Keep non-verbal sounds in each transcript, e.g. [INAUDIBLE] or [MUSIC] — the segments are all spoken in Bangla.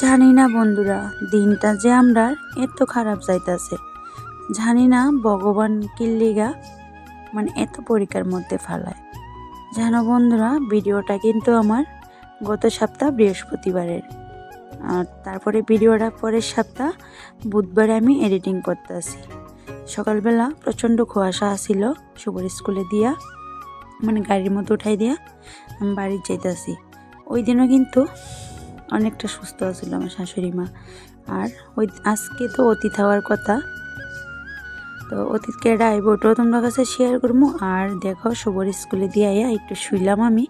জানি না বন্ধুরা, দিনটা যে আমরা এত খারাপ যাইতাছে। জানি না ভগবান কিল্লিগা মানে এত পরীক্ষার মধ্যে ফালায়। জানো বন্ধুরা, ভিডিওটা কিন্তু আমার গত সপ্তাহ বৃহস্পতিবারের। আর তারপরে ভিডিওটা পরের সপ্তাহ বুধবারে আমি এডিটিং করতে আসি সকালবেলা প্রচণ্ড কুয়াশা আসিল শুভর স্কুলে দিয়া মানে গাড়ির মধ্যে উঠাই দিয়া আমি বাড়ি যাইতেছি। ওই দিনও কিন্তু অনেকটা সুস্থ আছিল আমার শাশুড়ি মা। আর ওই আজকে তো অতীত হওয়ার কথা। তো অতীত কেডা আইব ওটাও তোমার কাছে শেয়ার করব আর দেখো, শুভর স্কুলে দিয়ে আইয়া একটু শুইলাম আমি।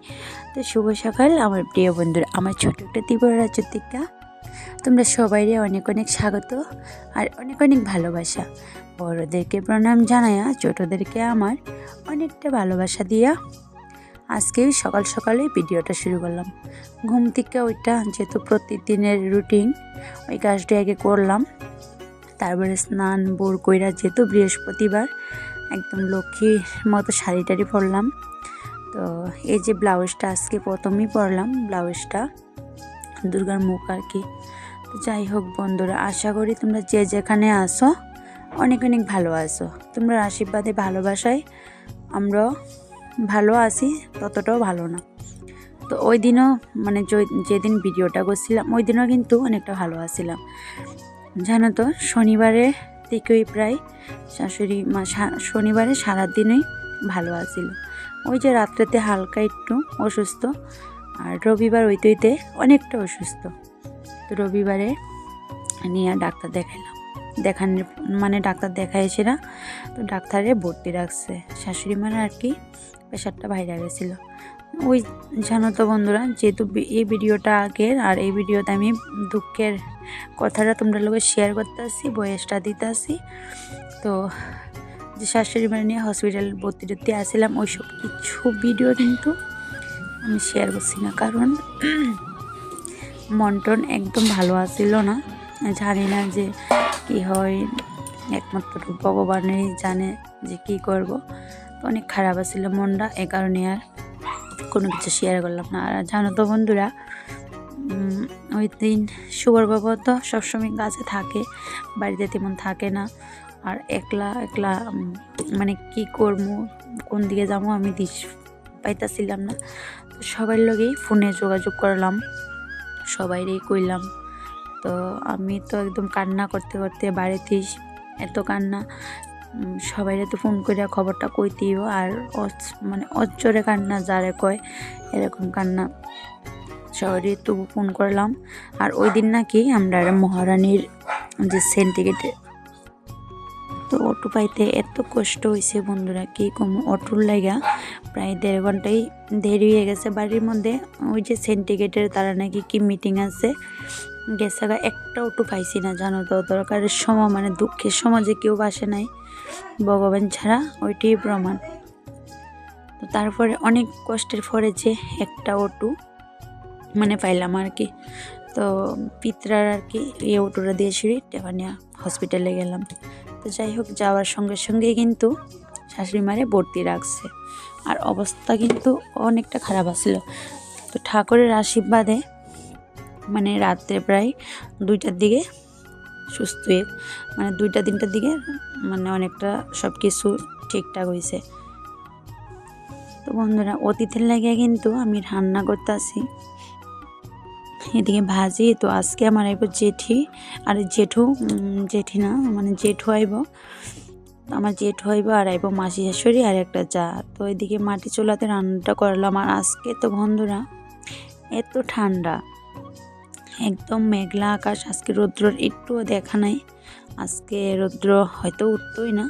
তো শুভ সকাল, আমার প্রিয় বন্ধুরা। আমার ছোট একটা ত্রিপুরা রাজ্যের দিকটা তোমরা সবাইরে অনেক অনেক স্বাগত আর অনেক অনেক ভালোবাসা। বড়োদেরকে প্রণাম জানায়া, ছোটোদেরকে আমার অনেকটা ভালোবাসা দিয়া আজকে সকাল সকালে ভিডিওটা শুরু করলাম। ঘুম থেকে ওইটা যেহেতু প্রতিদিনের রুটিন ওই কাজটা আগে করলাম। তারপরে স্নান বোর কইরা যেহেতু বৃহস্পতিবার, একদম লক্ষ্মীর মতো শাড়ি টাড়ি পরলাম। তো এই যে ব্লাউজটা আজকে প্রথমেই পরলাম, ব্লাউজটা দুর্গার মুখ আর কি। তো যাই হোক বন্ধুরা, আশা করি তোমরা যে যেখানে আসো অনেক অনেক ভালো আছো। তোমরা আশীর্বাদে, ভালোবাসায় আমরা ভালো আছি, ততটাও ভালো না। তো ওই দিনও মানে যেদিন ভিডিওটা করছিলাম, ওই দিনও কিন্তু অনেকটা ভালো আছিলাম। জানো তো, শনিবারে থেকেই প্রায় শাশুড়ি মা শনিবারে সারাদিনই ভালো আছিল। ওই যে রাত্রেতে হালকা একটু অসুস্থ, আর রবিবার ওইতে ওইতে অনেকটা অসুস্থ। তো রবিবারে নিয়ে ডাক্তার দেখাইলাম। দেখানোর মানে ডাক্তার দেখাইছে না, তো ডাক্তারে ভর্তি রাখছে। শাশুড়ি মার আর কি প্রেশারটা বাইরে গেছিল। ওই জানো তো বন্ধুরা, যেহেতু এই ভিডিওটা আগের, আর এই ভিডিওতে আমি দুঃখের কথাটা তোমরা লোকে শেয়ার করতে আসি, বয়সটা দিতে আসি। তো যে শাশুড়ি মার নিয়ে হসপিটাল ভর্তি টর্তি আসছিলাম ওই সব কিছু ভিডিও কিন্তু আমি শেয়ার করছি না। কারণ [CLEARS THROAT] মন টন একদম ভালো আসছিল না। জানি না যে কি হয়, একমাত্র ভগবানেরই জানে যে কি করব। অনেক খারাপ আছিল মনটা, এ কারণে আর কোনো কিছু শেয়ার করলাম না। আর জানো তো বন্ধুরা ওই দিন সুবর বাবা তো সবসময় কাছে থাকে, বাড়িতে তেমন থাকে না। আর একলা একলা মানে কি করব, কোন দিকে যাব আমি দিশ পাইতাছিলাম না। সবার লগেই ফোনে যোগাযোগ করলাম, সবাইরেই কইলাম। তো আমি তো একদম কান্না করতে করতে বাড়িতে এত কান্না সবাইরে তো ফোন করে খবরটা কইতেইও আর মানে অজ্জরে কান্না যারে কয়, এরকম কান্না। সবারই তবু ফোন করলাম। আর ওই দিন নাকি আমরা মহারানীর যে সেন্টিগেট তো অটো পাইতে এত কষ্ট হয়েছে বন্ধুরা, কি কম? অটোর লাগা প্রায় দেড় ঘন্টাই দেরি হয়ে গেছে বাড়ির মধ্যে। ওই যে সেন্টিগেটের তারা নাকি কি মিটিং আছে গেছাগা একটা অটো পাইছি না, জানো তো, দরকারের সময় মানে দুঃখের সময় যে কেউ বাসে নাই, ভগবান ছাড়া ওইটাই প্রমাণ। তো তারপরে অনেক কষ্টের পরে যে একটা অটো মানে পাইলাম আর কি। তো পিতরার আর কি, এই অটোটা দিয়ে সিঁড়ি টেপানিয়া হসপিটালে গেলাম। তো যাই হোক, যাওয়ার সঙ্গে সঙ্গে কিন্তু শাশুড়ি মারে ভর্তি রাখছে। আর অবস্থা কিন্তু অনেকটা খারাপ আসলো তো ঠাকুরের আশীর্বাদে মানে রাত্রে প্রায় দুইটার দিকে সুস্থ হয়ে মানে দুইটা, তিনটার দিকে মানে অনেকটা সব কিছু ঠিকঠাক হয়েছে। তো বন্ধুরা, অতিথির লাগে কিন্তু আমি রান্না করতে আসি। এদিকে ভাজি, তো আজকে আমার আইব জেঠি, আর জেঠু জেঠি না মানে জেঠু আইব। আমার জেঠু আইব, আর আইব মাসি শাশুড়ি, আর একটা চা তো এদিকে মাটি চুলাতে রান্নাটা করলাম, আর আজকে তো বন্ধুরা, এত ঠান্ডা। একদম মেঘলা আকাশ, আজকে রৌদ্রর একটুও দেখা নাই। আজকে রৌদ্র হয়তো উঠতোই না।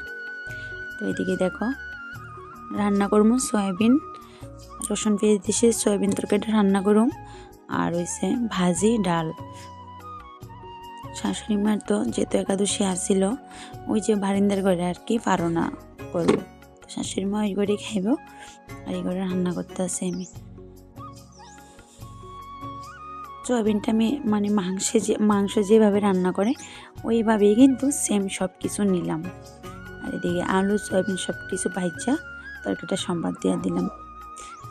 তো এদিকে দেখো, রান্না করব, সয়াবিন, রসুন পেঁয়াজ দিয়েছি সয়াবিন তরকারিটা রান্না করুম। আর হইছে ভাজি, ডাল। শাশুড়ি মার তো যেহেতু একাদশী আসছিল ওই যে বারিন্দার ঘরে আর কি পারো না করব শাশুড়ি মা ওই ঘরে খাইব, আর এই ঘরে রান্না করতে আসে আমি। সয়াবিনটা আমি মানে মাংসে যে মাংস যেভাবে রান্না করে, ওইভাবেই কিন্তু সেম সব কিছু নিলাম। আর এদিকে আলু, সয়াবিন সব কিছু ভাইজা, তরকারিটা সম্বাদ দিয়ে দিলাম।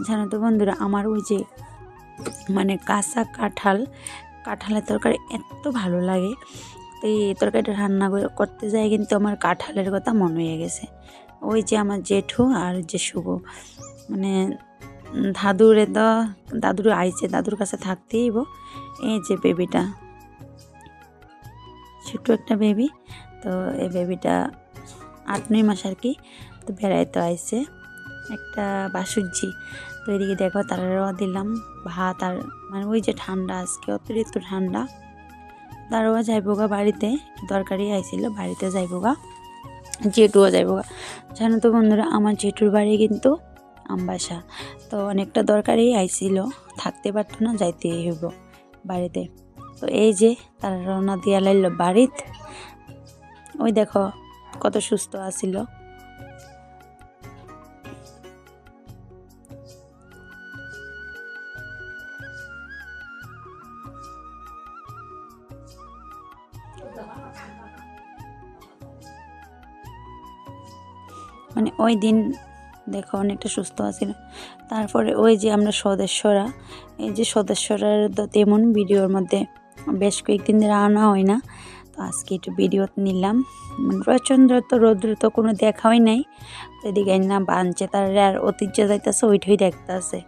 জানো তো বন্ধুরা, আমার ওই যে মানে কাঁচা কাঁঠাল, কাঁঠালের তরকারি এত ভালো লাগে। তো এই তরকারিটা রান্না করতে যাই কিন্তু আমার কাঁঠালের কথা মনে হয়ে গেছে। ওই যে আমার জেঠু আর যে শুভ। মানে দাদুরে তো দাদুর আইছে, দাদুর কাছে থাকতেই। এই যে বেবিটা ছোট্ট একটা বেবি তো এই বেবিটা আট, নয় মাস আর কি। তো বেড়াইতে আইছে। একটা বাসুজি তো এদিকে দেখো তারারও দিলাম। ভাত আর মানে ওই যে ঠান্ডা আজকে, অতিরিক্ত ঠান্ডা। তারাও যাইবো গা বাড়িতে দরকারি আইছিল, বাড়িতে যাইবো গা জেঠুও যাইবো গা জানো তো বন্ধুরা, আমার জেঠুর বাড়ি কিন্তু আমবাসা। তো অনেকটা দরকারই আইছিল, থাকতে পারতো না যাইতেই হইব বাড়িতে। তো এই যে তারা রওনা দিয়া লাইল বাড়িত। ওই দেখো কত সুস্থ আছিল। মানে ওই দিন দেখো অনেকটা সুস্থ আছিল তারপরে ওই যে আমরা সদস্যরা এই যে সদস্যরা তেমন ভিডিওর মধ্যে বেশ কয়েকদিন ধরে আনা হয় না। তো আজকে একটু ভিডিও নিলাম। প্রচণ্ড তো রৌদ্র তো কোনো দেখাই নাই। এদিকে না বানছে তার আর ঐতিহ্য যাইতেছে, ওইটাই দেখতেছে।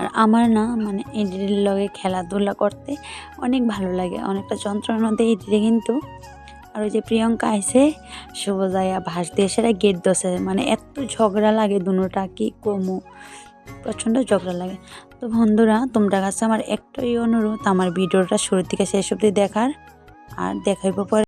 আর আমার না মানে এডির লগে খেলাধুলা করতে অনেক ভালো লাগে। অনেকটা যন্ত্রণার মধ্যে এডিরে কিন্তু। আর ওই যে প্রিয়ঙ্কা আইসে শুভ যাইয়া ভাস দিয়ে সেটা গেট দোষে মানে এত ঝগড়া লাগে দুনোটা, কি কমু? প্রচণ্ড ঝগড়া লাগে। তো বন্ধুরা তোমরা কাছে আমার একটাই অনুরোধ, আমার ভিডিওটা শুরু থেকে শেষ অবধি দেখার। আর দেখাইব পরে।